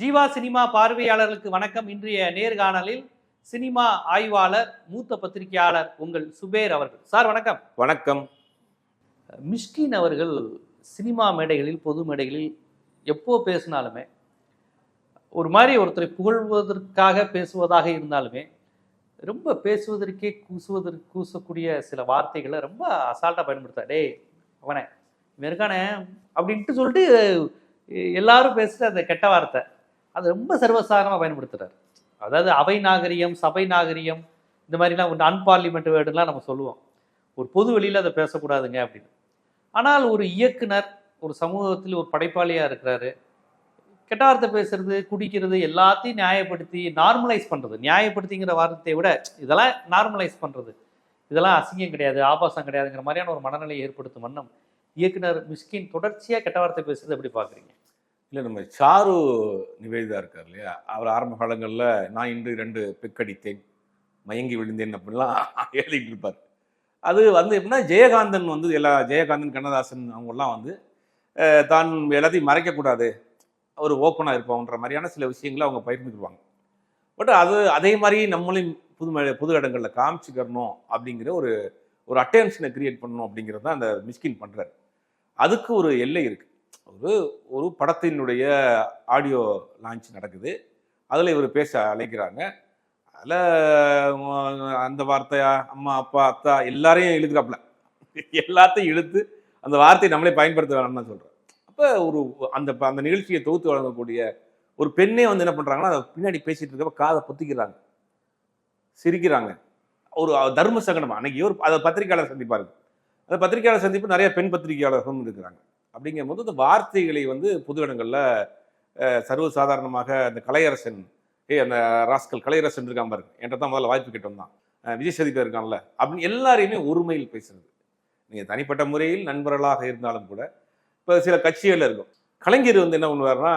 Jeeva cinema பார்வையாளர்களுக்கு வணக்கம். இன்றைய நேர்காணலில் சினிமா ஆய்வாளர் மூத்த பத்திரிகையாளர் உங்கள் சுபேர் அவர்கள். சார் வணக்கம். வணக்கம். மிஷ்கின் அவர்கள் சினிமா மேடைகளில் பொது மேடைகளில் எப்போ பேசினாலுமே ஒரு மாதிரி ஒருத்தரை புகழ்வதற்காக பேசுவதாக இருந்தாலுமே ரொம்ப பேசுவதற்கே கூசுவதற்கு கூசக்கூடிய சில வார்த்தைகளை ரொம்ப அசால்ட்டாக பயன்படுத்தா டேய் அவனே இவன் இருக்கானே? அப்படின்ட்டு சொல்லிட்டு எல்லாரும் பேசுகிற அந்த கெட்ட வார்த்தை. அது ரொம்ப சர்வசாதாரணமாக பயன்படுத்துறாரு. அதாவது அவை நாகரிகம் சபை நாகரிகம் இந்த மாதிரிலாம் அன்பார்லிமெண்ட் வேர்டுலாம் நம்ம சொல்லுவோம். ஒரு பொது வெளியில் அதை பேசக்கூடாதுங்க அப்படின்னு. ஆனால் ஒரு இயக்குனர் ஒரு சமூகத்தில் ஒரு படைப்பாளியாக இருக்கிறாரு. கெட்டார்த்த பேசுறது குடிக்கிறது எல்லாத்தையும் நியாயப்படுத்தி நார்மலைஸ் பண்ணுறது நியாயப்படுத்திங்கிற வார்த்தையை விட இதெல்லாம் நார்மலைஸ் பண்ணுறது இதெல்லாம் அசிங்கம் கிடையாது ஆபாசம் கிடையாதுங்கிற மாதிரியான ஒரு மனநிலையை ஏற்படுத்தும் வண்ணம் இயக்குனர் மிஸ்கின் தொடர்ச்சியாக கெட்ட வார்த்தை பேசுறது எப்படி பார்க்குறீங்க? இல்லை நம்ம சாரு நிவேதிதா இருக்கார் இல்லையா? அவர் ஆரம்ப காலங்களில் நான் இன்று ரெண்டு பெக்கடித்தேன் மயங்கி விழுந்தேன் அப்படிலாம் எழுதிட்டு இருப்பார். அது வந்து எப்படின்னா ஜெயகாந்தன் வந்து எல்லா ஜெயகாந்தன் கண்ணதாசன் அவங்கெல்லாம் வந்து தான் எல்லாத்தையும் மறைக்கக்கூடாது ஒரு ஓப்பனாக இருப்பாங்கன்ற மாதிரியான சில விஷயங்களை அவங்க பயிர்ந்துக்குவாங்க பட் அது அதே மாதிரி நம்மளையும் புது புது இடங்களில் காமிச்சுக்கணும் அப்படிங்கிற ஒரு ஒரு அட்டென்ஷனை கிரியேட் பண்ணணும் அப்படிங்கிறது தான் அந்த மிஸ்கின் பண்ணுறாரு அதுக்கு ஒரு எல்லை இருக்குது ஒரு ஒரு படத்தினுடைய ஆடியோ லான்ச் நடக்குது. அதில் இவர் பேச அழைக்கிறாங்க. அதில் அந்த வார்த்தையா அம்மா அப்பா அத்தா எல்லாரையும் இழுக்கிறாப்புல. எல்லாத்தையும் இழுத்து அந்த வார்த்தையை நம்மளே பயன்படுத்த வேணாம்னு சொல்கிறேன் அப்போ ஒரு அந்த அந்த நிகழ்ச்சியை தொகுத்து வழங்கக்கூடிய ஒரு பெண்ணே வந்து என்ன பண்ணுறாங்கன்னா அதை பின்னாடி பேசிட்டு இருக்கப்ப காதை பொத்திக்கிறாங்க. சிரிக்கிறாங்க. ஒரு தர்ம சங்கடம்? அன்னைக்கு ஒரு அதை பத்திரிகையாளர் சந்திப்பாரு. அந்த பத்திரிகையாளர் சந்திப்பு நிறைய பெண் பத்திரிகையாளர்களும் இருக்கிறாங்க. அப்படிங்கும் போது இந்த வார்த்தைகளை வந்து பொது இடங்களில் சர்வசாதாரணமாக அந்த கலையரசன் ஏ அந்த ராஸ்கல் கலையரசன் இருக்காம பாருங்க. என்கிட்ட தான் முதல்ல வாய்ப்பு கிட்டோம் தான் விஜய் சேதுபதி இருக்கான்ல. அப்படின்னு எல்லாரையுமே ஒருமையில் பேசுறது. நீங்கள் தனிப்பட்ட முறையில் நண்பர்களாக இருந்தாலும் கூட இப்போ சில கட்சிகளில் இருக்கும். கலைஞர் வந்து என்ன பண்ணுவார்னா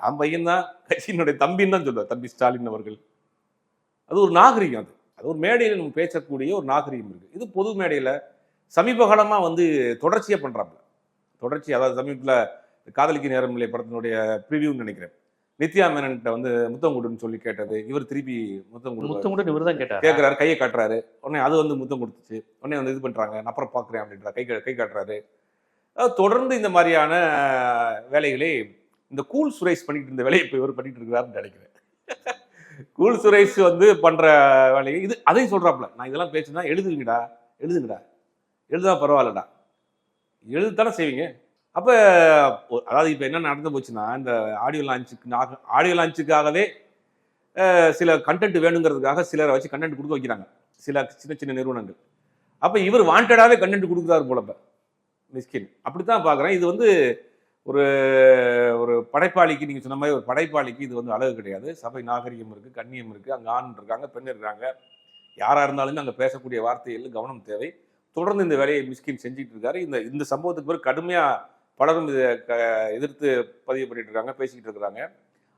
தான் பையன் தான் கட்சியினுடைய தம்பின்னு தான் சொல்லுவார். தம்பி ஸ்டாலின் அவர்கள். அது ஒரு நாகரிகம் அது. அது ஒரு மேடையில் நம்ம பேசக்கூடிய ஒரு நாகரிகம் இருக்குது இது பொது மேடையில் சமீப காலமாக வந்து தொடர்ச்சியாக பண்ணுறாப்புல தொடர்ச்சி அதாவது சமீபத்தில் காதலிக்கு நேரம் இல்லை படத்தினுடைய ப்ரிவியூன்னு நினைக்கிறேன். நித்யா மேனன்ட்ட வந்து முத்தம் கொடுன்னு சொல்லி கேட்டது. இவர் திருப்பி முத்தம் கொடு முத்தம் கூட இவர் தான் கேட்டார்? கேட்குறாரு கையை காட்டுறாரு. உடனே அது வந்து முத்தம் கொடுத்துச்சு. உடனே வந்து இது பண்ணுறாங்க நான் அப்புறம் பார்க்குறேன் அப்படின்ற கை கா- காட்டுறாரு. தொடர்ந்து இந்த மாதிரியான வேலைகளை இந்த கூல் சுரேஷ் பண்ணிட்டு இருந்த வேலையை இப்போ இவர் பண்ணிட்டு இருக்கிறாருன்னு நினைக்கிறேன். கூல் சுரேஷ் வந்து பண்ற வேலையை இது அதையும் சொல்றாப்புல. நான் இதெல்லாம் பேசுனா எழுதுங்கடா எழுதுங்கடா. எழுதா பரவாயில்லடா. எழுதுதானே செய்வீங்க. அப்போ அதாவது இப்போ என்ன நடந்து போச்சுன்னா இந்த ஆடியோ லான்ச்சுக்கு ஆடியோ லான்ச்சுக்காகவே சில கண்டென்ட் வேணுங்கிறதுக்காக சிலரை வச்சு கண்டென்ட் கொடுக்க வைக்கிறாங்க. சில சின்ன சின்ன நிறுவனங்கள். அப்போ இவர் வாண்டடாகவே கண்டென்ட் கொடுக்குறாரு போல மிஸ்கின் மிஸ்கின். அப்படித்தான் பார்க்குறேன் இது வந்து ஒரு ஒரு படைப்பாளிக்கு நீங்கள் சொன்ன மாதிரி ஒரு படைப்பாளிக்கு இது வந்து அழகு கிடையாது. சபை நாகரிகம் இருக்குது கண்ணியம் இருக்குது அங்கே ஆண் இருக்காங்க பெண் இருக்காங்க. யாராக இருந்தாலுமே அங்கே பேசக்கூடிய வார்த்தைகள் கவனம் தேவை. தொடர்ந்து இந்த வேலையை மிஸ்கின் செஞ்சுட்டு இருக்காரு இந்த இந்த சம்பவத்துக்கு பிறகு கடுமையாக பலரும் இதை க எதிர்த்து பதிவு பண்ணிட்டு இருக்காங்க பேசிக்கிட்டு இருக்கிறாங்க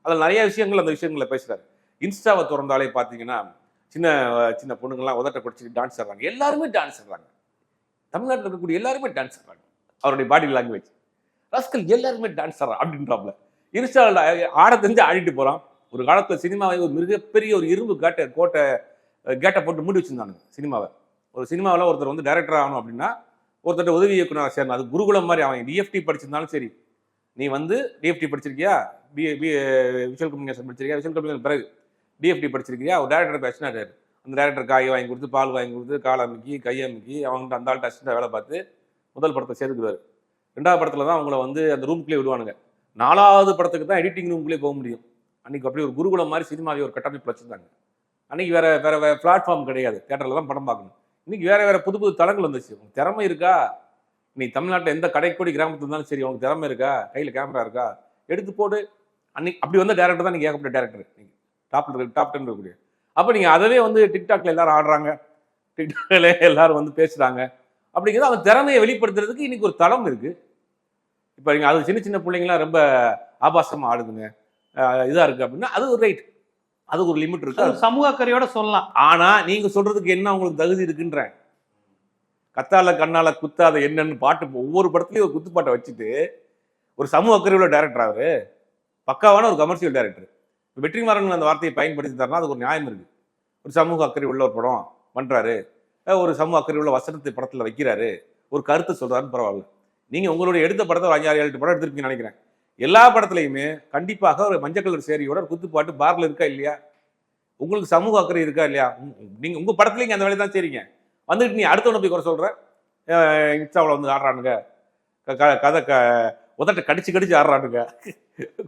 அதில் நிறைய விஷயங்கள் அந்த விஷயங்களை பேசுகிறாரு இன்ஸ்டாவை திறந்தாலே பார்த்தீங்கன்னா சின்ன சின்ன பொண்ணுங்கள்லாம் உதட்ட குடிச்சிட்டு டான்ஸ் ஆடுறாங்க. எல்லாருமே டான்ஸ் ஆடுறாங்க. தமிழ்நாட்டில் இருக்கக்கூடிய எல்லாருமே டான்ஸ் ஆடுறாங்க. அவருடைய பாடி லாங்குவேஜ் ரஸ்கல் எல்லாருமே டான்ஸ் ஆடுறான் அப்படின்றாப்ல இன்ஸ்டாவில் ஆட தெரிஞ்சு ஆடிட்டு போகிறான் ஒரு காலத்தில் சினிமாவை ஒரு மிகப்பெரிய ஒரு இரும்பு கேட்டை கோட்டை கேட்டை போட்டு மூடி வச்சுருந்தானுங்க சினிமாவை. ஒரு சினிமாவில் ஒருத்தர் வந்து டைரக்டர் ஆகணும் அப்படின்னா ஒருத்தர் உதவி இயக்குனராக சேரணும். அது குருகுலம் மாதிரி அவன் டிஎஃப்டி படிச்சிருந்தாலும் சரி. நீ வந்து டிஎஃப்டி படிச்சிருக்கியா? பி பி விஷுவல் கம்யூனிகேஷன் படிச்சிருக்கியா? விஷுவல் கம்யூனிகேஷன் பிறகு டிஎஃப்டி படிச்சிருக்கியா? ஒரு டேரக்டர் பேசினாரு அந்த டேரக்டர் காய் வாங்கி கொடுத்து பால் வாங்கி கொடுத்து கால் அமைக்கி கை அமைக்கி அவங்கள்ட்ட அந்த ஆள்கிட்ட அசிஸ்டாக வேலை பார்த்து முதல் படத்தை சேர்த்துக்குவார். ரெண்டாவது படத்தில் தான் அவங்கள வந்து அந்த ரூம்குள்ளே விடுவானுங்க. நாலாவது படத்துக்கு தான் எடிட்டிங் ரூம்குள்ளே போக முடியும். அன்றைக்கி அப்படியே ஒரு குருகுலம் மாதிரி சினிமாவே ஒரு கட்டமைப்பு வச்சுருந்தாங்க. அன்னைக்கு வேறு வேற வேற பிளாட்ஃபார்ம் கிடையாது. தேட்டரில் தான் படம் பார்க்கணும். இன்னைக்கு வேற வேற புது புது தளங்கள் வந்துச்சு. உனக்கு திறமை இருக்கா? நீ தமிழ்நாட்டில் எந்த கடைக்கோடி கிராமத்துல இருந்தாலும் சரி உனக்கு திறமை இருக்கா? கையில் கேமரா இருக்கா? எடுத்து போடு. அன்னைக்கு அப்படி வந்த டேரக்டர் தான் நீங்கள் ஏகப்பட்ட டேரக்டர் நீங்கள் டாப்பில் டாப் டென் இருக்கக்கூடிய. அப்போ நீங்கள் அதவே வந்து டிக்டாக்ல எல்லாரும் ஆடுறாங்க. டிக்டாக்ல எல்லாரும் வந்து பேசுறாங்க. அப்படிங்கிறது அவன் திறமையை வெளிப்படுத்துறதுக்கு இன்னைக்கு ஒரு தளம் இருக்கு. இப்போ நீங்கள் அது சின்ன சின்ன பிள்ளைங்களாம் ரொம்ப ஆபாசமாக ஆடுதுங்க. இதாக இருக்குது இருக்கு அப்படின்னா அது ஒரு ரைட் அதுக்கு ஒரு லிமிட் இருக்கு? சமூக அக்கறையோட சொல்லலாம். ஆனா நீங்க சொல்றதுக்கு என்ன உங்களுக்கு தகுதி இருக்குன்ற? கத்தால கண்ணால குத்தாத என்னன்னு பாட்டு ஒவ்வொரு படத்துலயும் ஒரு குத்துப்பாட்டை வச்சுட்டு ஒரு சமூக அக்கறையுள்ள டேரக்டர் அவரு? பக்காவான ஒரு கமர்ஷியல் டைரக்டர் வெற்றிமாறன் அந்த வார்த்தையை பயன்படுத்தி தரனா அதுக்கு ஒரு நியாயம் இருக்கு. ஒரு சமூக அக்கறை உள்ள ஒரு படம் பண்றாரு. ஒரு சமூக அக்கறை உள்ள வசனத்தை படத்துல வைக்கிறாரு. ஒரு கருத்தை சொல்றாருன்னு பரவாயில்ல. நீங்க உங்களுடைய எடுத்த படத்தை ஒரு அஞ்சாறு ஏழு படம் எடுத்திருப்பீங்கன்னு நினைக்கிறேன். எல்லா படத்துலையுமே கண்டிப்பாக ஒரு மஞ்சள் கலர் சேரியோட ஒரு குத்துப்பாட்டு பார்ல இருக்கா இல்லையா? உங்களுக்கு சமூக அக்கறை இருக்கா இல்லையா? உங்க- நீங்க உங்க படத்துல அந்த வேலையை தான் செய்றீங்க. வந்துட்டு நீ அடுத்தவனை போய் குறை சொல்ற? இன்ஸ்டாவில் வந்து ஆடுறானுங்க. க- க- கதை க உதட்ட கடிச்சு கடிச்சு ஆடுறானுங்க.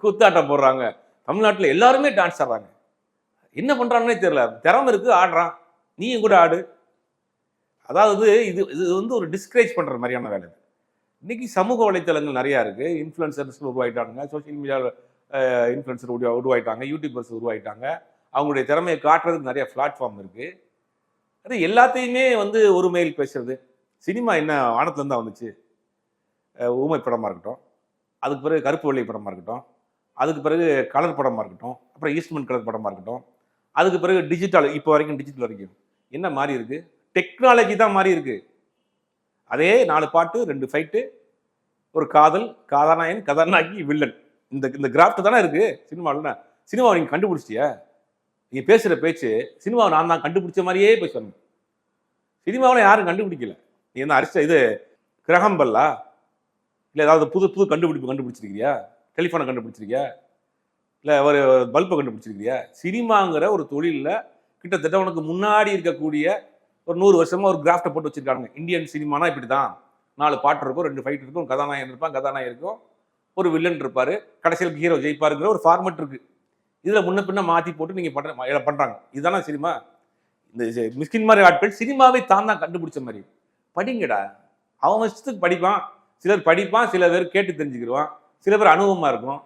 குத்தாட்டம் போடுறாங்க. தமிழ்நாட்டில் எல்லாருமே டான்ஸ் ஆடுறாங்க. என்ன பண்ணுறாங்கன்னே தெரியல. திறமை இருக்கு ஆடுறான். நீயும் கூட ஆடு. அதாவது இது இது வந்து ஒரு டிஸ்கரேஜ் பண்ணுற மாதிரியான வேலை இன்றைக்கி இன்னைக்கு சமூக வலைத்தளங்கள் நிறையா இருக்குது இன்ஃப்ளூன்சர்ஸ் உருவாயிட்டாங்க. சோஷியல் மீடியாவில் இன்ஃப்ளூயன்சர் உருவா உருவாயிட்டாங்க. யூடியூபர்ஸ் உருவாயிட்டாங்க. அவங்களுடைய திறமையை காட்டுறதுக்கு நிறைய பிளாட்ஃபார்ம் இருக்குது அது எல்லாத்தையுமே வந்து ஒரு மெயில் பேசுறது. சினிமா என்ன வானத்துலேருந்து தான் வந்துச்சு? ஊமை படமாக இருக்கட்டும். அதுக்கு பிறகு கருப்பு வெள்ளை படமாக இருக்கட்டும். அதுக்கு பிறகு கலர் படமாக இருக்கட்டும். அப்புறம் ஈஸ்ட்மன் கலர் படமாக இருக்கட்டும். அதுக்கு பிறகு டிஜிட்டல் இப்போ வரைக்கும் டிஜிட்டல் வரைக்கும். என்ன மாறி இருக்குது டெக்னாலஜி தான் மாறி இருக்குது அதே நாலு பாட்டு ரெண்டு ஃபைட்டு ஒரு காதல் கதாநாயகன் கதாநாயகி வில்லன். இந்த இந்த கிராஃப்ட் தானே இருக்கு சினிமாவில் சினிமாவை நீங்கள் கண்டுபிடிச்சிட்டியா? நீங்கள் பேசுகிற பேச்சு சினிமாவை நான் தான் கண்டுபிடிச்ச மாதிரியே பேசணும் சினிமாவில் யாரும் கண்டுபிடிக்கல. நீ என்ன அரிச இது கிரகம்பல்லா? இல்லை ஏதாவது புது புது கண்டுபிடிப்பு கண்டுபிடிச்சிருக்கியா டெலிஃபோனை கண்டுபிடிச்சிருக்கியா? இல்லை ஒரு பல்பை கண்டுபிடிச்சிருக்கியா சினிமாங்கிற ஒரு தொழிலில் கிட்டத்தட்ட உனக்கு முன்னாடி இருக்கக்கூடிய ஒரு நூறு வருஷமா ஒரு கிராஃப்டை போட்டு வச்சிருக்காங்க இந்தியன் சினிமானா இப்படி தான் நாலு பாட்டு இருக்கும் ரெண்டு ஃபைட் இருக்கும் கதாநாயகன் இருப்பான் கதாநாயகன் இருக்கும் ஒரு வில்லன் இருப்பாரு கடைசியில் ஹீரோ ஜெயிப்பாருங்கிற ஒரு ஃபார்மெட் இருக்கு. இதுல முன்ன பின்ன மாத்தி போட்டு நீங்க பண்ற இதை பண்றாங்க. இதுதானே சினிமா இந்த மிஸ்கின் மாதிரி ஆட்கள் சினிமாவை தான் தான் கண்டுபிடிச்ச மாதிரி. படிங்கடா. அவன் வருஷத்துக்கு படிப்பான். சிலர் படிப்பான் சில பேர் கேட்டு தெரிஞ்சுக்கிடுவான். சில பேர் அனுபவமா இருக்கும்.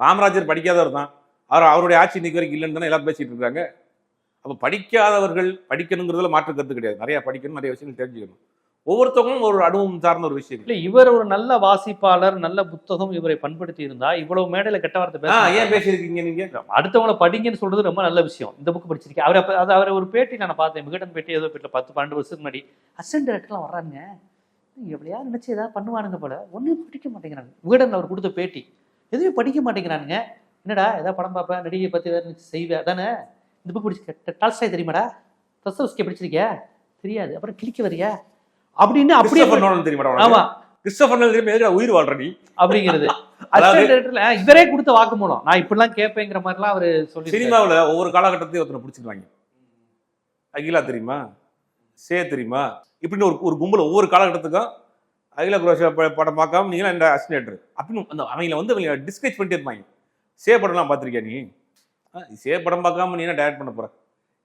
ராமராஜர் படிக்காதவர் தான். அவர் அவருடைய ஆட்சி இன்னைக்கு வரைக்கும் இல்லைன்னு தானே எல்லாம் பேசிட்டு இருக்காங்க. அப்போ படிக்காதவர்கள் படிக்கணுங்கிறதுல மாற்று கருத்து கிடையாது. நிறைய படிக்கணும் நிறைய விஷயங்கள் தெரிஞ்சுக்கணும். ஒவ்வொருத்தவங்களும் ஒரு அனுபவம் சார்ந்த ஒரு விஷயம். இல்ல இவர் ஒரு நல்ல வாசிப்பாளர் நல்ல புத்தகம் இவரை பண்படுத்தி இருந்தா இவ்வளவு மேடையில கெட்ட வார்த்தை பேச ஏன் பேசியிருக்கீங்க நீங்க? அடுத்தவங்கள படிங்கன்னு சொல்றது ரொம்ப நல்ல விஷயம். இந்த புக் படிச்சிருக்கேன் அவர் அது அவர் ஒரு பேட்டி நான் பார்த்தேன். விகடன் பேட்டி ஏதோ பேட்டில் பத்து பன்னெண்டு வருஷத்துக்கு முன்னாடி. அசிஸ்டன்ட் டேரக்டர்லாம் வர்றாங்க எப்படியா நினைச்சு ஏதாவது பண்ணுவானுங்க போல. ஒன்றும் படிக்க மாட்டேங்கிறாங்க. விகடன் அவர் கொடுத்த பேட்டி. எதுவுமே படிக்க மாட்டேங்கிறானுங்க. என்னடா ஏதாவது படம் பார்ப்பேன் நடிகை பத்தி வேறு செய்வேன். அதானே? இந்த புக் படிச்சு டால்ஸ்டாய் தெரியுமாடா? தஸ்தவஸ்கி படிச்சிருக்கியா? தெரியாது. அப்புறம் கிளிக்க வரியா? அப்படின்னு அப்படியே தெரியுமாடா உனக்கு? ஆமா. கிறிஸ்டோபர் நோலன் தெரியுமா? உயிர் வாழ்ற நீ? அப்படிங்கிறது. இவரே கொடுத்த வாக்குமூலம். நான் இப்படிலாம் கேட்பேங்கிற மாதிரிலாம் அவர் சொல்லி சினிமாவுல ஒவ்வொரு காலகட்டத்தையும் ஒருத்தனை பிடிச்சிருவாங்க அகிலா தெரியுமா? சே தெரியுமா? இப்படின்னு ஒரு ஒரு கும்பல் ஒவ்வொரு காலகட்டத்துக்கும் அகிலா குரோஷா படம் பார்க்காம நீங்க இந்த அசினேட்டர். அப்படின்னு அந்த அவங்கள வந்து அவங்க டிஸ்கரேஜ் பண்ணிட்டே இருப்பாங்க. சே படம்லாம் பார்த்திருக்கியா நீ? சே படம் பார்க்காம நீ என்ன டேரக்ட் பண்ண போற?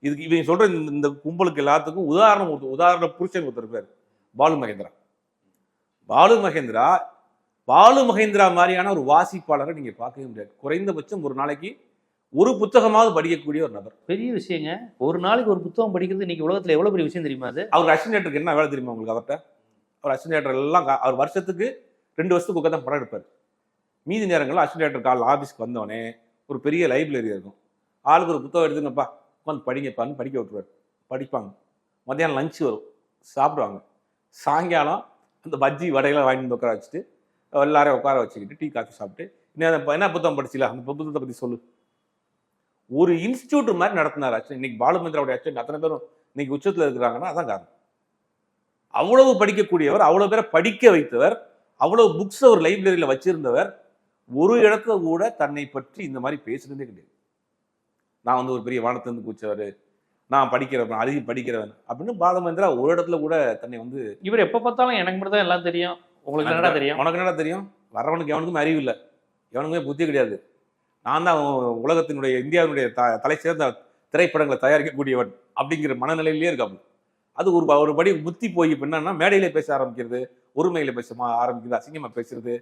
இதுக்கு இவங்க சொல்ற இந்த இந்த கும்பலுக்கு எல்லாத்துக்கும் உதாரணம் ஒருத்தர் உதாரண புருஷன் ஒருத்தர் இருக்காரு பாலு மகேந்திரா. பாலு மகேந்திரா பாலு மகேந்திரா மாதிரியான ஒரு வாசிப்பாளரை நீங்க பார்க்கவே முடியாது. குறைந்தபட்சம் ஒரு நாளைக்கு ஒரு புத்தகமாவது படிக்கக்கூடிய ஒரு நபர். பெரிய விஷயங்க. ஒரு நாளைக்கு ஒரு புத்தகம் படிக்கிறது இன்னைக்கு உலகத்துல எவ்வளவு பெரிய விஷயம் தெரியுமா அது? அவர் அசினேட்டருக்கு என்ன வேலை தெரியுமா உங்களுக்கு அவர்கிட்ட அவர் அசினேட்டர் எல்லாம் அவர் வருஷத்துக்கு ரெண்டு வருஷத்துக்கு உட்காந்து தான் படம் எடுப்பார். மீதி நேரங்களில் அசினேட்டர் கால் ஆஃபீஸ்க்கு வந்தோடனே ஒரு பெரிய லைப்ரரி இருக்கும். ஆளுக்கு ஒரு புத்தகம் எடுத்துங்கப்பா. உட்காந்து படிங்கப்பான்னு படிக்க விட்டுருவார். படிப்பாங்க. மத்தியானம் லஞ்சு வரும். சாப்பிடுவாங்க. சாயங்காலம் அந்த பஜ்ஜி வடையெல்லாம் வாங்கிட்டு வந்து உட்கார வச்சுட்டு எல்லாரையும் உட்கார வச்சுக்கிட்டு டீ காஃபி சாப்பிட்டு என்ன என்ன புத்தகம் படிச்சில? அந்த புத்தகத்தை பற்றி சொல்லு. ஒரு இன்ஸ்டியூட் மாதிரி நடத்தினார் ஆச்சு இன்னைக்கு பாலுமந்திராவுடைய ஆச்சு அத்தனை பேரும் இன்னைக்கு உச்சத்தில் இருக்கிறாங்கன்னா அதான் காரணம். அவ்வளவு படிக்கக்கூடியவர் அவ்வளோ பேரை படிக்க வைத்தவர் அவ்வளவு புக்ஸ் ஒரு லைப்ரரியில் வச்சிருந்தவர் ஒரு இடத்துல கூட தன்னை பற்றி இந்த மாதிரி பேசுனதே கிடையாது. நான் வந்து ஒரு பெரிய வானத்திலிருந்து கூச்சவர் நான் படிக்கிறவன் அழுகி படிக்கிறவன் அப்படின்னு பாலமந்திரா ஒரு இடத்துல கூட தன்னை வந்து இவர் எப்ப பார்த்தாலும் எனக்கு மட்டும் தான் எல்லாம் தெரியும். உங்களுக்கு என்னடா தெரியும்? உனக்கு என்னடா தெரியும்? வரவனுக்கு எவனுக்குமே அறிவு இல்லை. எவனுக்குமே புத்தி கிடையாது. நான் தான் உலகத்தினுடைய இந்தியாவினுடைய த தலை சேர்ந்த திரைப்படங்களை தயாரிக்கக்கூடியவன் அப்படிங்கிற மனநிலையிலேயே இருக்காப்பு அது ஒரு ஒரு படி புத்தி போய் இப்ப என்னன்னா மேடையிலே பேச ஆரம்பிக்கிறது ஒருமையில பேச ஆரம்பிக்கிறது அசிங்கமா பேசுறது.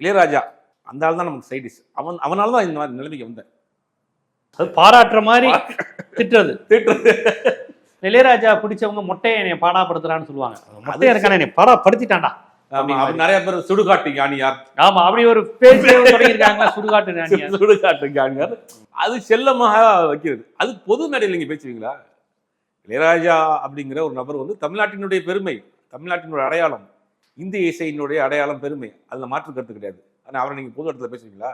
இளையராஜா அந்த ஆள் தான் நமக்கு சைடிஸ் அவன் அவனால தான் இந்த மாதிரி நிலைமைக்கு வந்தேன். அது பாராட்டுற மாதிரி திட்டுறது. திட்டுறது. இளையராஜா பிடிச்சவங்க மொட்டையை என்னை பாடாப்படுத்துறான்னு சொல்லுவாங்க. மொட்டையை இருக்கான என்னை பாடாப்படுத்திட்டான்டா. ஆமா, அப்படி நிறைய பேர் சுடுகாட்டு ஞானியார். ஆமா அப்படி ஒரு சுடுகாட்டு. சுடுகாட்டு ஞானியார். அது செல்லமாக வைக்கிறது. அது பொது மேடையில் நீங்க பேசுவீங்களா? இளையராஜா அப்படிங்கிற ஒரு நபர் வந்து தமிழ்நாட்டினுடைய பெருமை தமிழ்நாட்டினுடைய அடையாளம் இந்திய இசையினுடைய அடையாளம் பெருமை. அதுல மாற்று கருத்து கிடையாது. ஆனால் அவரை நீங்கள் பொது இடத்துல பேசுவீங்களா?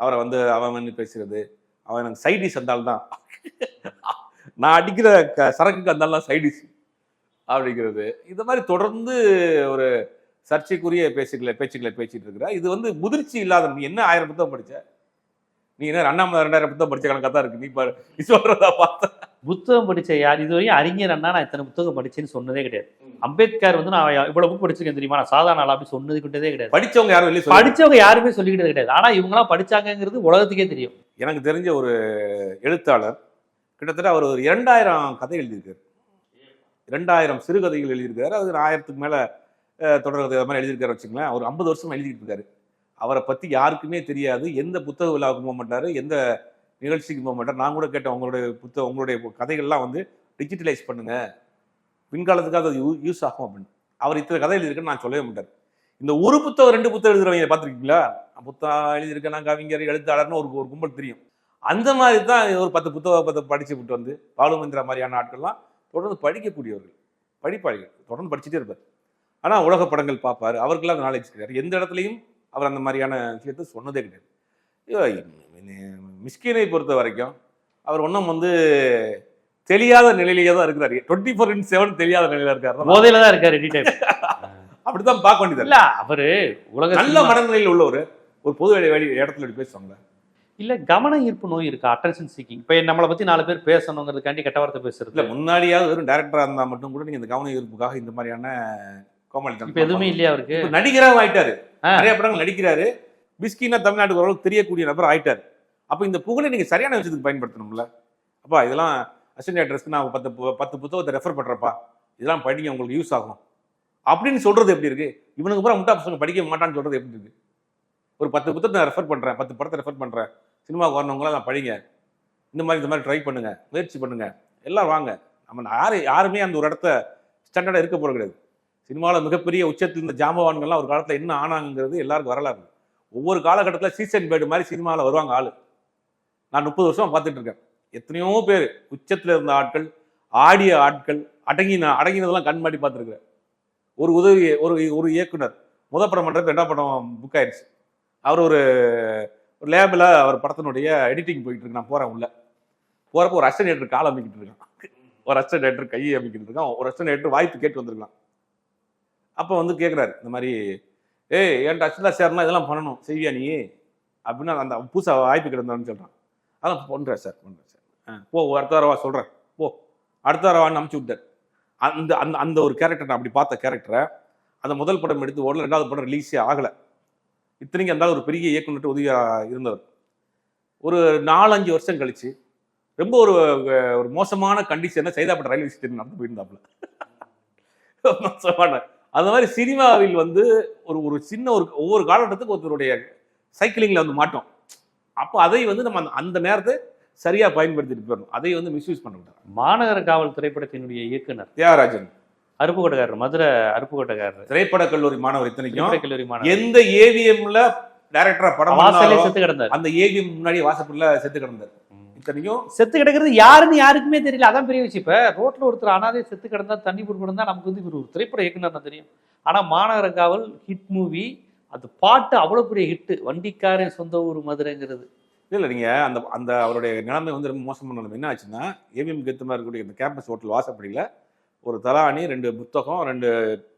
அவரை வந்து அவன் வந்து பேசுறது அவன் எனக்கு சைடிஸ் வந்தால்தான் நான் அடிக்கிற க- சரக்குக்கு வந்தாலும் சைடிஸ் அப்படிங்கிறது. இந்த மாதிரி தொடர்ந்து ஒரு சர்ச்சைக்குரிய பேச்சுக்களை பேச்சுக்களை பேசிட்டு இருக்கிறா இது வந்து முதிர்ச்சி இல்லாத என்ன ஆயிரம் புத்தகம் படித்தேன் நீ என்ன அண்ணாமலை ரெண்டாயிரம் புத்தகம் படிச்ச கணக்காக தான் இருக்கு. நீ பாரு நீ சொல்றதா பார்த்தா. புத்தகம் படிச்ச யார்? இதுவரையும் அறிஞர் அண்ணா நான் இத்தனை புத்தகம் படிச்சேன்னு சொன்னதே கிடையாது. அம்பேத்கர் வந்து நான் இவ்வளவு புக் படிச்சிருக்கேன் தெரியுமா? நான் சாதாரண ஆளா அப்படி சொன்னது கிட்டதே கிடையாது. படிச்சவங்க யாரும் சொல்ல படிச்சவங்க யாருமே சொல்லிக்கிட்டது கிடையாது. ஆனா இவங்கலாம் படிச்சாங்கங்கிறது உலகத்துக்கே தெரியும். எனக்கு தெரிஞ்ச ஒரு எழுத்தாளர் கிட்டத்தட்ட அவர் ஒரு இரண்டாயிரம் கதை எழுதியிருக்காரு. இரண்டாயிரம் சிறுகதைகள் எழுதியிருக்காரு. அது ஒரு ஆயிரத்துக்கு மேல தொடர்கதை மாதிரி எழுதியிருக்காரு வச்சுங்களேன் அவர் ஐம்பது வருஷம் எழுதிட்டு இருக்காரு. அவரை பற்றி யாருக்குமே தெரியாது. எந்த புத்தக விழாவுக்கு போக மாட்டாரு எந்த நிகழ்ச்சிக்கு போக மாட்டார். நான் கூட கேட்டேன் உங்களுடைய புத்தகம் உங்களுடைய கதைகள்லாம் வந்து டிஜிட்டலைஸ் பண்ணுங்க. பின்காலத்துக்காக அது யூஸ் ஆகும் அப்படின்னு. அவர் இத்தனை கதை எழுதியிருக்குன்னு நான் சொல்லவே மாட்டார். இந்த ஒரு புத்தகம் ரெண்டு புத்தகம் எழுதுறவங்க பார்த்துருக்கீங்களா? புத்தகம் எழுதியிருக்கேன் நான் கவிஞர் எழுத்தாளர்னு ஒரு ஒரு கும்பல் தெரியும். அந்த மாதிரி தான் ஒரு பத்து புத்தகம் பத்து படிச்சு விட்டு வந்து பாலுமந்திரா மாதிரியான ஆட்கள்லாம் தொடர்ந்து படிக்கக்கூடியவர்கள். படிப்பாளிகள். தொடர்ந்து படிச்சுட்டே இருப்பார். ஆனால் உலக படங்கள் பார்ப்பார். அவருக்கெல்லாம் அந்த நாலேஜ் கிடையாது. எந்த இடத்துலையும் அவர் அந்த மாதிரியான விஷயத்த சொன்னதே கிடையாது. மிஸ்கினை பொறுத்த வரைக்கும் அவர் ஒன்றும் வந்து தெரியாத நிலையிலேயே தான் இருக்கிறாரு. டுவெண்ட்டி ஃபோர் இன்ட் செவன் தெரியாத நிலையில இருக்காரு போதையில தான் இருக்காரு எடிட்டர் அப்படித்தான் பார்க்க வேண்டியது இல்ல அவரு உலக நல்ல மனநிலையில் உள்ளவர். ஒரு பொது வெளி இடத்துல பேசுவாங்க இல்ல கவன ஈர்ப்பு நோய் இருக்கு அட்டென்ஷன் சீக்கிங் இப்ப நம்மளை பத்தி நாலு பேர் பேசணுங்கிறதுக்காண்டி கெட்ட வார்த்தை இல்ல பேசுறது முன்னாடியாவது வெறும் டேரக்டரா இருந்தா மட்டும் கூட நீங்க இந்த கவன ஈர்ப்புக்காக இந்த மாதிரியான கோமாளி இப்ப எதுவுமே இல்லையா அவருக்கு? நடிகராவும் ஆயிட்டாரு. நிறைய படங்கள் நடிக்கிறாரு. பிஸ்கின்னா தமிழ்நாட்டுக்கு ஓரளவுக்கு தெரியக்கூடிய நபர் ஆயிட்டார். அப்போ இந்த புகழை நீங்கள் சரியான விஷயத்துக்கு பயன்படுத்தணும்ல? அப்பா இதெல்லாம் அசிஸ்டன்ட் டேரக்டர்ஸ்க்கு நான் பத்து பத்து புத்தகத்தை ரெஃபர் பண்ணுறப்பா இதெல்லாம் படிங்க உங்களுக்கு யூஸ் ஆகும். அப்படின்னு சொல்கிறது எப்படி இருக்கு? இவனுக்கு பூரா முட்டா பசங்க படிக்க மாட்டான்னு சொல்கிறது எப்படி இருக்கு? ஒரு பத்து புத்தகத்தை ரெஃபர் பண்ணுறேன் பத்து படத்தை ரெஃபர் பண்ணுறேன் சினிமாவுக்கு வரணுங்களா நான் படிங்க. இந்த மாதிரி இந்த மாதிரி ட்ரை பண்ணுங்கள் முயற்சி பண்ணுங்கள் எல்லாம் வாங்க. நம்ம யாரு யாருமே அந்த ஒரு இடத்த ஸ்டாண்டர்டாக இருக்க போகிற கிடையாது. சினிமாவில் மிகப்பெரிய உச்சத்தில் இருந்த ஜாம்பவான்கள்லாம் ஒரு காலத்தில் என்ன ஆனாங்கிறது எல்லாருக்கும் வரலாறு. ஒவ்வொரு காலகட்டத்தில் சீசன் பேர்டு மாதிரி சினிமாவில் வருவாங்க ஆள். நான் முப்பது வருஷம் பார்த்துட்டு இருக்கேன். எத்தனையோ பேர் உச்சத்தில் இருந்த ஆட்கள் ஆடிய ஆட்கள் அடங்கின அடங்கினதெல்லாம் கண் மாடி பார்த்துருக்குறேன். ஒரு உதவி ஒரு ஒரு இயக்குனர் முத படம் பண்ணுறது ரெண்டாம் படம் புக் ஆயிடுச்சு அவர் ஒரு ஒரு லேபில் அவர் படத்தினுடைய எடிட்டிங் போயிட்டு இருக்கு. நான் போகிறேன் உள்ள. போகிறப்ப ஒரு அசிஸ்டன்ட் டேரக்டர் கால் அமைக்கிட்டு இருக்கான். ஒரு அசிஸ்டன்ட் டேரக்டர் கையை அமைக்கிட்டு இருக்கான். ஒரு அசிஸ்டன்ட் டேரக்டர் வாய்ப்பு கேட்டு வந்திருக்கலாம். அப்போ வந்து கேட்குறாரு இந்த மாதிரி ஏய் என்கிட்ட அச்சுதா சேர்னா இதெல்லாம் பண்ணணும் செய்வியா நீ? அப்படின்னு அந்த புதுசாக வாய்ப்பு கிடந்தான்னு சொல்கிறான் அதான் பண்ணுறேன் சார் பண்ணுறேன் சார். ஆ போ அடுத்த வாரவா சொல்கிறேன் போ. அடுத்த வாரவான்னு அமுச்சு விட்டார். அந்த அந்த அந்த ஒரு கேரக்டர் நான் அப்படி பார்த்த கேரக்டரை அந்த முதல் படம் எடுத்து ஓடல ரெண்டாவது படம் ரிலீஸே ஆகலை. இத்தனைக்கு அந்த ஒரு பெரிய இயக்குநர் உதவியாக இருந்தவர். ஒரு நாலஞ்சு வருஷம் கழிச்சு ரொம்ப ஒரு ஒரு மோசமான கண்டிஷனை சைதாப்பட்ட ரயில்வே ஸ்டேஷன் நடந்து போயிருந்தாப்புல. மோசமான. அந்த மாதிரி சினிமாவில் வந்து ஒரு ஒரு சின்ன ஒரு ஒவ்வொரு காலகட்டத்துக்கு ஒருத்தருடைய சைக்கிளிங்ல வந்து மாட்டோம் அப்போ அதை வந்து நம்ம அந்த- அந்த நேரத்தை சரியா பயன்படுத்திட்டு போயிடணும். அதை வந்து மிஸ்யூஸ் பண்ண விட்டாங்க மாநகர காவல் திரைப்படத்தினுடைய இயக்குனர் தியாகராஜன். அருப்புக்கோட்டைக்காரர் மதுரை அருப்புக்கோட்டைக்காரர். திரைப்பட கல்லூரி மாணவர் இத்தனைக்கும் கல்லூரி மாணவர். எந்த ஏவிஎம்ல டைரக்டரா படம் செத்து கிடந்தார். அந்த ஏவிஎம் முன்னாடி வாசப்படில செத்து கிடந்தார். இத்தனைக்கும் செத்து கிடக்கிறது யாருன்னு யாருக்குமே தெரியல. அதான் பெரிய விஷயம். இப்ப ரோட்ல ஒருத்தர் அனாதே செத்து கிடந்தா தண்ணி கிடந்தா நமக்கு வந்து இவர் ஒரு திரைப்பட இயக்குனர் தெரியும். ஆனா மாநகர காவல் ஹிட் மூவி அது பாட்டு அவ்வளவு பெரிய ஹிட் வண்டிக்காரன் சொந்த ஊர் மதுரைங்கிறது. இல்ல நீங்க அந்த அந்த அவருடைய நிலைமை வந்து ரொம்ப மோசமான நிலைமை என்ன ஆச்சுன்னா ஏவிஎம் கெத்துமா இருக்கக்கூடிய இந்த கேம்பஸ் ஹோட்டல் வாசப்படியில ஒரு தலாணி ரெண்டு புத்தகம் ரெண்டு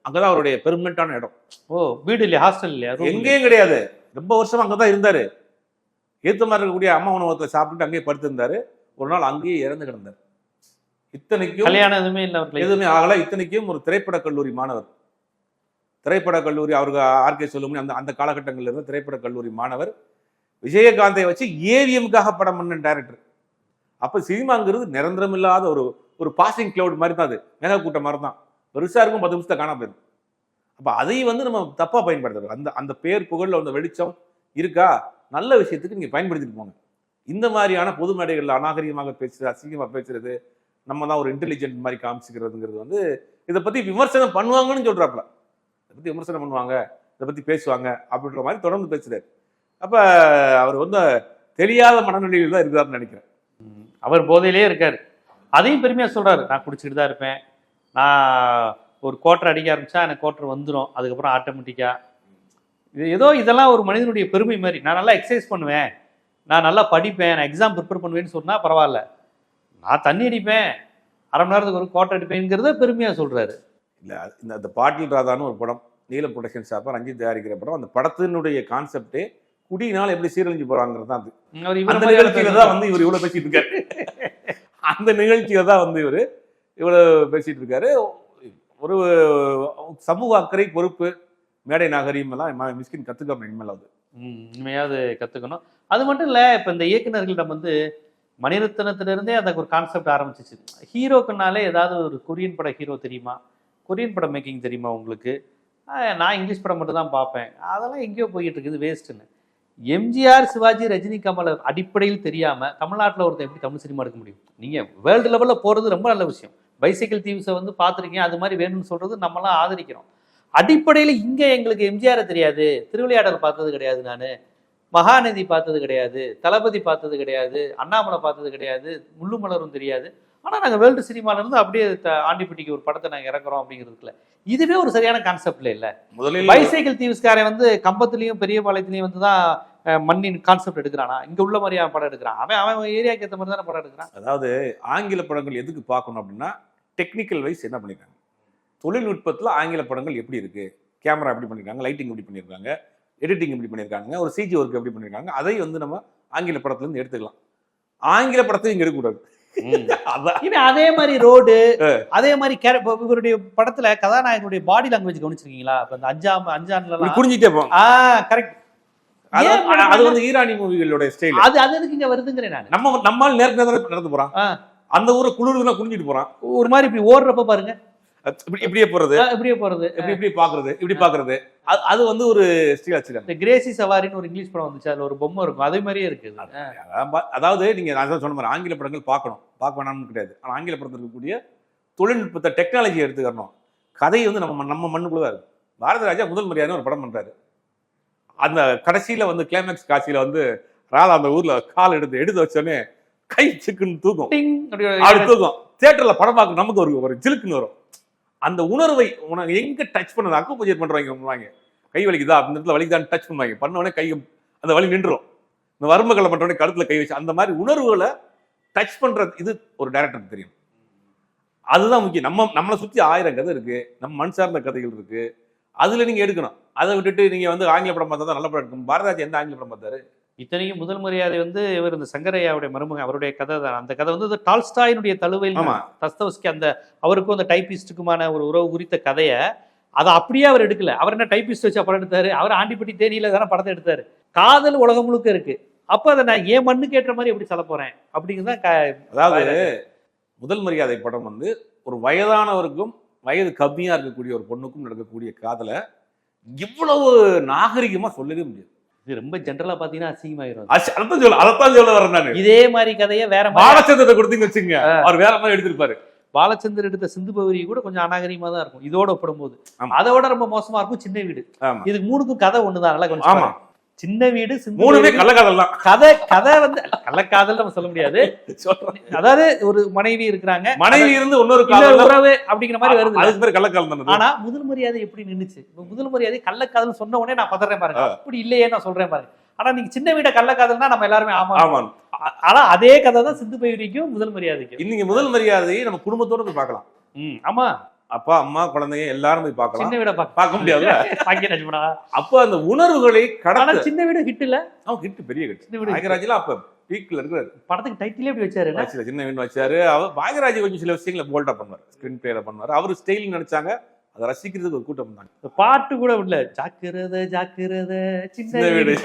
அங்கதான் அவருடைய பெர்மனண்டான இடம். ஓ வீடு இல்லையா? ஹாஸ்டல் இல்லையா? எங்கேயும் கிடையாது. ரொம்ப வருஷமா அங்கதான் இருந்தாரு. ஏத்தமா இருக்கக்கூடிய அம்மா உணவகத்துல சாப்பிட்டுட்டு அங்கேயே படுத்திருந்தாரு. ஒரு நாள் அங்கேயே இறந்து கிடந்தார். இத்தனைக்கும் கல்யாணம் எதுவுமே இல்ல எதுவுமே ஆகல. இத்தனைக்கும் ஒரு திரைப்பட கல்லூரி மாணவர். திரைப்பட கல்லூரி அவருக்கு ஆர்கே சொல்லுமணி அந்த அந்த காலகட்டங்கள்ல இருந்த திரைப்பட கல்லூரி மாணவர். விஜயகாந்தை வச்சு ஏவிஎம்காக படம் பண்ண டைரக்டர் அப்ப சினிமாங்கிறது நிரந்தரம் இல்லாத ஒரு ஒரு பாசிங் கிளவுட் மாதிரி தான் அது. மேக கூட்டம் மாதிரி தான். பெருசா இருக்கும் பத்து நிமிஷத்தை காணாம போயிடும். அப்ப அதையும் வந்து நம்ம தப்பா பயன்படுத்துறோம் அந்த அந்த பேர் புகழ்ல அந்த வெளிச்சம் இருக்கா? நல்ல விஷயத்துக்கு நீங்கள் பயன்படுத்திட்டு போங்க. இந்த மாதிரியான பொது மேடைகளில் அநாகரிகமாக பேசுறது அசிங்கமாக பேசுறது நம்ம தான் ஒரு இன்டெலிஜென்ட் மாதிரி காமிச்சிக்கிறதுங்கிறது வந்து இதை பற்றி விமர்சனம் பண்ணுவாங்கன்னு சொல்கிறாப்புல இதை பற்றி விமர்சனம் பண்ணுவாங்க இதை பற்றி பேசுவாங்க அப்படின்ற மாதிரி தொடர்ந்து பேசுறாரு. அப்போ அவர் வந்து தெரியாத மனநிலையில் தான் இருக்கிறார்னு நினைக்கிறேன். அவர் போதையிலே இருக்கார். அதையும் பெருமையாக சொல்கிறாரு நான் குடிச்சிட்டு தான் இருப்பேன். நான் ஒரு கோட்டர் அடிக்க ஆரம்பித்தா எனக்கு கோட்டர் வந்துடும் அதுக்கப்புறம் ஆட்டோமேட்டிக்காக இது ஏதோ இதெல்லாம் ஒரு மனிதனுடைய பெருமை மாதிரி. நான் நல்லா எக்ஸசைஸ் பண்ணுவேன். நான் நல்லா படிப்பேன். நான் எக்ஸாம் ப்ரிப்பேர் பண்ணுவேன்னு சொன்னா பரவாயில்ல. நான் தண்ணி அடிப்பேன். அரை மணி நேரத்துக்கு ஒரு கோட்டை அடிப்பேங்கிறத பெருமையா சொல்றாரு. இல்ல இந்த அந்த பாட்டில் ராதான்னு ஒரு படம் நீல ப்ரொடக்ஷன் சாப்பா ரஞ்சித் தயாரிக்கிற படம். அந்த படத்தினுடைய கான்செப்டே குடியினால் எப்படி சீரழிஞ்சு போறாங்கிறது தான் அது. அந்த நிகழ்ச்சியில தான் வந்து இவர் இவ்வளவு பேசிட்டு இருக்காரு. அந்த நிகழ்ச்சியில தான் வந்து இவர் இவ்வளவு பேசிட்டு இருக்காரு. ஒரு சமூக அக்கறை பொறுப்பு மேடை நாகரிகம் எல்லாம் ம- மிஸ்கின் கத்துக்காம இனிமேலாவது ம், இனிமையாவது கத்துக்கணும். அது மட்டும் இல்ல இப்ப இந்த இயக்குநர்களிடம் வந்து மணிரத்னத்திலிருந்தே அந்த ஒரு கான்செப்ட் ஆரம்பிச்சிச்சு. ஹீரோக்குனாலே ஏதாவது ஒரு கொரியன் பட ஹீரோ தெரியுமா? கொரியன் படம் மேக்கிங் தெரியுமா உங்களுக்கு? நான் இங்கிலீஷ் படம் மட்டும் தான் பார்ப்பேன். அதெல்லாம் எங்கேயோ போயிட்டு இருக்குது வேஸ்ட்டுன்னு எம்ஜிஆர் சிவாஜி ரஜினி கமல் அடிப்படையில் தெரியாமல் தமிழ்நாட்டில் ஒருத்தர் எப்படி தமிழ் சினிமா எடுக்க முடியும்? நீங்கள் வேர்ல்டு லெவலில் போகிறது ரொம்ப நல்ல விஷயம். பைசைக்கிள் தீவ்ஸை வந்து பார்த்துருக்கீங்க அது மாதிரி வேணும்னு சொல்கிறது நம்மலாம் ஆதரிக்கிறோம். அடிப்படையில் இங்க எங்களுக்கு எம்ஜிஆரை தெரியாது. திருவிளையாடல் பார்த்தது கிடையாது நான். மகாநதி பார்த்தது கிடையாது. தளபதி பார்த்தது கிடையாது. அண்ணாமலை பார்த்தது கிடையாது. முள்ளுமலரும் தெரியாது. ஆனா நாங்க வேர்ல்டு சினிமால இருந்து அப்படியே ஆண்டிப்பட்டிக்கு ஒரு படத்தை நாங்க இறக்குறோம் அப்படிங்கிறதுக்குல இதுவே ஒரு சரியான கான்செப்ட்ல இல்ல. முதலில் பைசைக்கிள் தீவ்ஸ்காரன் வந்து கம்பத்துலயும் பெரிய பாளையத்துலயும் வந்து தான் மண்ணின் கான்செப்ட் எடுக்கிறானா? இங்க உள்ள மாதிரியான படம் எடுக்கிறான்? அவன் அவன் ஏரியாக்கு ஏற்ற மாதிரி தானே படம் எடுக்கிறான்? அதாவது ஆங்கில படங்கள் எதுக்கு பார்க்கணும் அப்படின்னா டெக்னிக்கல் வைஸ் என்ன பண்ணிருக்காங்க தொழில்நுட்பத்தில் ஆங்கில படங்கள் எப்படி இருக்கு? கேமரா எப்படி பண்ணியிருக்காங்க லைட்டிங் எப்படி பண்ணியிருக்காங்க எடிட்டிங் எப்படி பண்ணியிருக்காங்க ஒரு சிஜி ஒர்க் எப்படி பண்ணியிருக்காங்க அதை வந்து நம்ம ஆங்கில படத்துல இருந்து எடுத்துக்கலாம். ஆங்கில படத்தை இங்க எடுக்கக்கூடாது. அதே மாதிரி ரோடு அதே மாதிரி இவருடைய படத்துல கதாநாயகனுடைய பாடி லாங்குவேஜ் கவனிச்சிருக்கீங்களா? இந்த அஞ்சாம் அஞ்சான்ல புரிஞ்சுட்டே போவோம் ஆ கரெக்ட் அது அது வந்து ஈரானி மூவிகளோட ஸ்டைல் அது அது எதுக்கு இங்க வருதுங்கிறேன் நான். நம்ம நம்மால் நேரம் நடந்து போறான். அந்த ஊரை குளிர்னா குனிஞ்சிட்டு போறான். ஒரு மாதிரி இப்படி ஓடுறப்ப பாருங்க. இப்படியே போறது. இப்படியே போறது. இப்படி இப்படி பாக்குறது இப்படி பாக்குறது. அது- வந்து ஒரு வச்சிருக்காங்க இந்த கிரேசி சவாரின்னு ஒரு இங்கிலீஷ் படம் வந்துச்சு. அதுல ஒரு பொம்மை இருக்கும். அதே மாதிரியே இருக்குது அதான் அதாவது நீங்க நான் தான் சொன்ன மாதிரி ஆங்கில படங்கள் பார்க்கணும். பார்க்க வேணாம்னு கிடையாது. ஆனா ஆங்கில படத்தில் இருக்கக்கூடிய தொழில்நுட்பத்தை டெக்னாலஜி எடுத்துக்கணும் கதை வந்து நம்ம நம்ம மண்ணுக்குள்ள தான் இருக்கு. பாரத ராஜா முதல் மரியாதை ஒரு படம் பண்றாரு. அந்த கடைசியில வந்து கிளைமேக்ஸ் காட்சியில வந்து ராதா அந்த ஊர்ல கால் எடுத்து எடுத்து வச்சோடனே கை சிக்குன்னு தூக்கும். அப்படி தூக்கும். தியேட்டர்ல படம் பார்க்க நமக்கு ஒரு ஒரு ஜிலுக்குன்னு வரும். அந்த உணர்வை உனக்கு எங்க டச் பண்ணது? அக்குபஞ்சர் பண்றாங்க பண்ணுவாங்க கை வலிக்குதா? அந்த இடத்துல வலிக்குதான்னு டச் பண்ணுவாங்க. பண்ண உடனே கை அந்த வலி நின்றுரும். இந்த வறுமக்களை பண்ற உடனே கை வச்சு அந்த மாதிரி உணர்வுகளை டச் பண்றது இது ஒரு டைரக்டருக்கு தெரியும். அதுதான் முக்கியம். நம்ம நம்மளை சுத்தி ஆயிரம் கதை இருக்கு. நம்ம மண் சார்ந்த கதைகள் இருக்கு. அதுல நீங்க எடுக்கணும். அதை விட்டுட்டு நீங்க வந்து ஆங்கில படம் பார்த்தா தான் நல்ல படம் எடுக்கும். பாரதாஜ் எந்த ஆங்கில படம் பார்த்தாரு? இத்தனைக்கும் முதல் மரியாதை வந்து இவர் இந்த சங்கரையாவுடைய மருமகன் அவருடைய கதை தான். அந்த கதை வந்து டால்ஸ்டாயினுடைய தழுவையில். தஸ்தவஸ்கி அந்த அவருக்கும் அந்த டைப்பிஸ்டுக்குமான ஒரு உறவு குறித்த கதையை அதை அப்படியே அவர் எடுக்கல. அவர் என்ன டைப்பிஸ்ட் வச்சு படம் எடுத்தாரு? அவர் ஆண்டிப்பட்டி தேனியில தானே படத்தை எடுத்தாரு. காதல் உலகம் முழுக்க இருக்கு. அப்ப அதை நான் என் மண்ணுக்கு ஏற்ற மாதிரி எப்படி சொல்ல போறேன்? அப்படிங்கிறது தான் க- அதாவது முதல் மரியாதை படம் வந்து ஒரு வயதானவருக்கும் வயது கம்மியா இருக்கக்கூடிய ஒரு பொண்ணுக்கும் நடக்கக்கூடிய காதலை இவ்வளவு நாகரிகமா சொல்லவே முடியாது. இது ரொம்ப ஜென்ரலா பாத்தீங்கன்னா அசிங்கமாயிரும் அதைத்தான் சொல்ல அதைத்தான் சொல்ல வரேன் நானு. இதே மாதிரி கதையை வேற பாலச்சந்திரத்தை கொடுத்தீங்க வச்சுங்க அவர் வேற மாதிரி எடுத்திருப்பாரு. பாலச்சந்தர் எடுத்த சிந்து பகுதி கூட கொஞ்சம் அநாகரிகமா தான் இருக்கும். இதோட ஒப்பிடும்போது. ஆமா. அதை விட ரொம்ப மோசமா இருக்கும் சின்ன வீடு. இதுக்கு மூணுக்கும் கதை ஒண்ணுதான். நல்லா கொஞ்சம். சின்ன வீடு மூணுமே கள்ளக்காதல் தான் கதை கதை வந்து கள்ளக்காதல் நம்ம சொல்ல முடியாது. அதாவது ஒரு மனைவி இருக்கிறாங்க. மனைவி இருந்து இன்னொரு உறவு அப்படிங்கிற மாதிரி வருது. அதுக்கு பேர் கள்ளக்காதல் ஆனா முதல் மரியாதை எப்படி நின்னுச்சு? இப்ப முதல் மரியாதை கள்ளக்காதல் சொன்ன உடனே நான் பதறேன் பாருங்க. அப்படி இல்லையே நான் சொல்றேன் பாருங்க. ஆனா நீங்க சின்ன வீட கள்ளக்காதல்னா நம்ம எல்லாருமே ஆமா. ஆமா ஆனா அதே கதை தான் சிந்து பைவரிக்கும் முதல் மரியாதைக்கும். இன்னைக்கு முதல் மரியாதையை நம்ம குடும்பத்தோட போய் பார்க்கலாம். ம், ஆமா. அப்பா அம்மா குழந்தைங்க எல்லாரும் போய் பார்க்கலாம். சின்ன வீட பார்க்க நட்புடா அப்ப அந்த உணர்வுகளை ஆனா கடத்த சின்ன வீடு ஹிட் இல்ல? அவன் ஹிட் பெரிய ஹிட் சின்ன வீடு hit. நாயகராஜ்ல அப்ப பீக்ல இருக்கிறாரு. படத்துக்கு டைட்டிலே எப்படி வச்சாரு சின்ன வீடு வச்சாரு. அவர் பாகராஜ் கொஞ்சம் சில விஷயங்களை போல்டா பண்ணுவார். ஸ்கிரீன் பிளேல பண்ணுவார். அவர் ஸ்டைல் நினைச்சாங்க. அதை ரசிக்கிறதுக்கு ஒரு கூட்டம் இந்த பாட்டு கூட இல்ல ஜாக்கிரத ஜாக்கிரத சின்ன வீடு.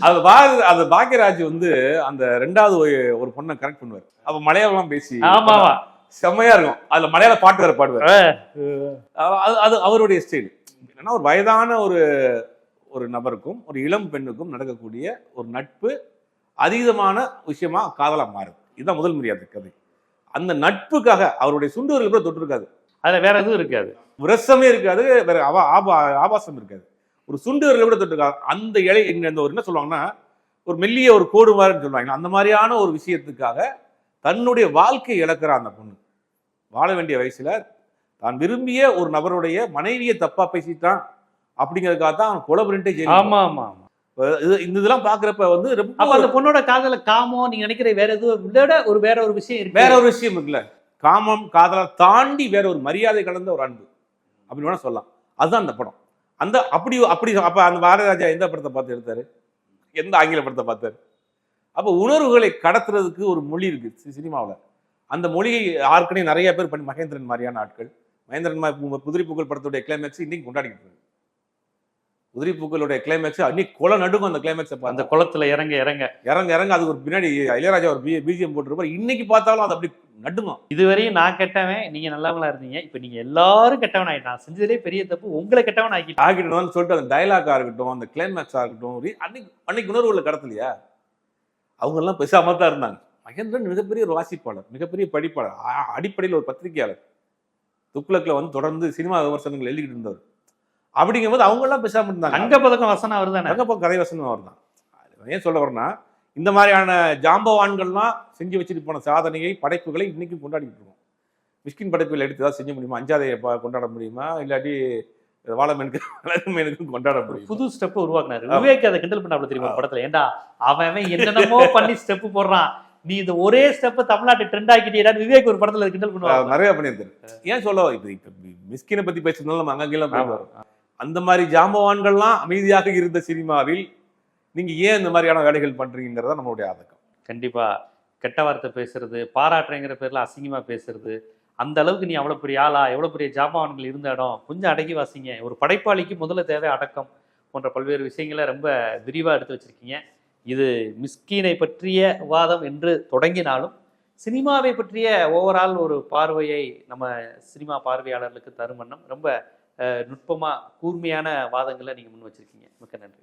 அது பாக அது பாக்யராஜ் வந்து அந்த ரெண்டாவது ஒரு- பொண்ணை கரெக்ட் பண்ணுவார். அப்ப மலையாளம் பேசி ஆமா. செம்மையா இருக்கும். அதுல மலையாள பாட்டு வேற பாடுவார். அது அது அவருடைய ஸ்டைல் என்னன்னா ஒரு வயதான ஒரு ஒரு நபருக்கும் ஒரு இளம் பெண்ணுக்கும் நடக்கக்கூடிய ஒரு நட்பு அதீதமான விஷயமா காதலா மாறுது. இதுதான் முதல் மரியாதை கதை. அந்த நட்புக்காக அவருடைய சுண்டுவர்கள் கூட தொட்டிருக்காது. அதுல வேற எதுவும் இருக்காது. விரசமே இருக்காது வேற அவ ஆபா ஆபாசம் இருக்காது. ஒரு சுண்டுவர்கள் கூட தொட்டிருக்காது அந்த இலை இந்த ஒரு என்ன சொல்லுவாங்கன்னா ஒரு மெல்லிய ஒரு கோடு மாதிரின்னு சொல்லுவாங்க. அந்த மாதிரியான ஒரு விஷயத்துக்காக தன்னுடைய வாழ்க்கையை இழக்கிற அந்த பொண்ணு. வாழ வேண்டிய வயசுல தான் விரும்பிய ஒரு நபருடைய மனைவியை தப்பா பேசிட்டான் அப்படிங்கிறதுக்காக தான் அவன் கொலை பண்ணிட்டே ஆமா ஆமா ஆமா. இது- இந்த இதெல்லாம் பாக்குறப்ப வந்து ரொம்ப அந்த பொண்ணோட காதல காமம் நீங்க நினைக்கிற வேற எதுவும் விட ஒரு வேற ஒரு விஷயம் இருக்கு. வேற ஒரு விஷயம் இருக்குல்ல. காமம் காதலை தாண்டி வேற ஒரு மரியாதை கலந்த ஒரு அன்பு. அப்படின்னு வேணா சொல்லலாம். அதுதான் அந்த படம். அந்த அப்படி அப்படி அப்ப அந்த பாரதிராஜா எந்த படத்தை பார்த்து எடுத்தாரு? எந்த ஆங்கில படத்தை பார்த்தாரு? அப்ப உணர்வுகளை கடத்துறதுக்கு ஒரு மொழி இருக்கு சினிமாவுல. அந்த மொழியை ஆற்கனவே நிறைய பேர் பண்ணி மகேந்திரன் மாதிரியான ஆட்கள். மகேந்திரன் புதிரி பூக்கள் படத்துடைய கிளைமேக்ஸ் இன்னைக்கு கொண்டாடிக்கிட்டு இருக்கு புதிரி பூக்களுடைய கிளைமேக்ஸ் அன்னைக்கு கொலை நடுக்கும் அந்த கிளைமேக்ஸை அந்த குளத்துல இறங்க இறங்க. இறங்க இறங்க அதுக்கு ஒரு பின்னாடி இளையராஜா ஒரு பிஜிஎம் போட்டுருப்பாரு. இன்னைக்கு பார்த்தாலும் அது அப்படி நடுங்கும். இதுவரையும் நான் கெட்டவன் நீங்க நல்லவங்களா இருந்தீங்க. இப்ப நீங்க எல்லாரும் கெட்டவன் ஆயிட்டு நான் செஞ்சதுலே பெரிய தப்பு. உங்களை கெட்டவன் ஆக்கிட்டேன். ஆகிடணும்னு சொல்லிட்டு அந்த டைலாக்கா இருக்கட்டும் அந்த கிளைமேக்ஸா இருக்கட்டும் அன்னைக்கு அன்னைக்கு உணர்வுகளை கடத்தலையா? அவங்க எல்லாம் பேசாம தான் இருந்தாங்க. மகேந்திரன் மிகப்பெரிய ஒரு வாசிப்பாளர் மிகப்பெரிய படிப்பாளர் அடிப்படையில் ஒரு பத்திரிகையாளர். துக்ளக்ல வந்து தொடர்ந்து சினிமா விமர்சனங்கள் எழுதிக்கிட்டு இருந்தவர். அப்படிங்கும்போது அவங்க எல்லாம் பேசாம இருந்தாங்க. அங்க பதக்கம் வசனம் வருதானே அங்கப்போ கதை வசனம் அவர் தான். ஏன் சொல்ல வரேன்னா இந்த மாதிரியான ஜாம்பவான்கள்லாம் செஞ்சு வச்சுட்டு போன சாதனையை படைப்புகளை இன்னைக்கும் கொண்டாடிட்டு இருக்கோம். மிஷ்கின் படைப்புகள் எடுத்து ஏதாவது செய்ய முடியுமா? அஞ்சாதையை கொண்டாட முடியுமா? இல்லாட்டி வாழமேனுக்கு வளர்மேனுக்கும் கொண்டாட முடியும்? புது ஸ்டெப் உருவாக்குனாரு. விவேக் அதை கிண்டல் பண்ணாப்ல தெரியுமா. படத்துல? அவன் அவன் என்னென்னமோ பண்ணி ஸ்டெப் போடுறான். நீ இந்த ஒரே ஸ்டெப் தமிழ்நாட்டு ட்ரெண்ட் ஆக்கிட்டீடான்னு விவேக் ஒரு படத்துல கிண்டல் பண்ணுவாங்க. நிறைய பண்ணியிருக்காரு ஏன் சொல்ல இப்ப இப்ப மிஸ்கினை பத்தி பேசுறதுனால நம்ம அங்கங்கெல்லாம் அந்த மாதிரி ஜாம்பவான்கள்லாம் அமைதியாக இருந்த சினிமாவில் நீங்க ஏன் இந்த மாதிரியான வேலைகள் பண்றீங்கிறதா நம்மளுடைய ஆதக்கம் கண்டிப்பா. கெட்ட வார்த்தை பேசுறது பாராட்டுறேங்கிற பேர்ல அசிங்கமா பேசுறது அந்த அளவுக்கு நீ அவ்வளவு பெரிய ஆளா எவ்வளவு பெரிய ஜாமான்கள் இருந்த இடம் கொஞ்சம் அடக்கி வாசிங்க. ஒரு படைப்பாளிக்கு முதல்ல தேவை அடக்கம் போன்ற பல்வேறு விஷயங்களை ரொம்ப விரிவா எடுத்து வச்சிருக்கீங்க. இது மிஸ்கீனை பற்றிய வாதம் என்று தொடங்கினாலும் சினிமாவை பற்றிய ஓவரால் ஒரு பார்வையை நம்ம சினிமா பார்வையாளர்களுக்கு தரும் வண்ணம் ரொம்ப நுட்பமாக கூர்மையான வாதங்களை நீங்கள் முன் வச்சுருக்கீங்க. மிக்க நன்றி.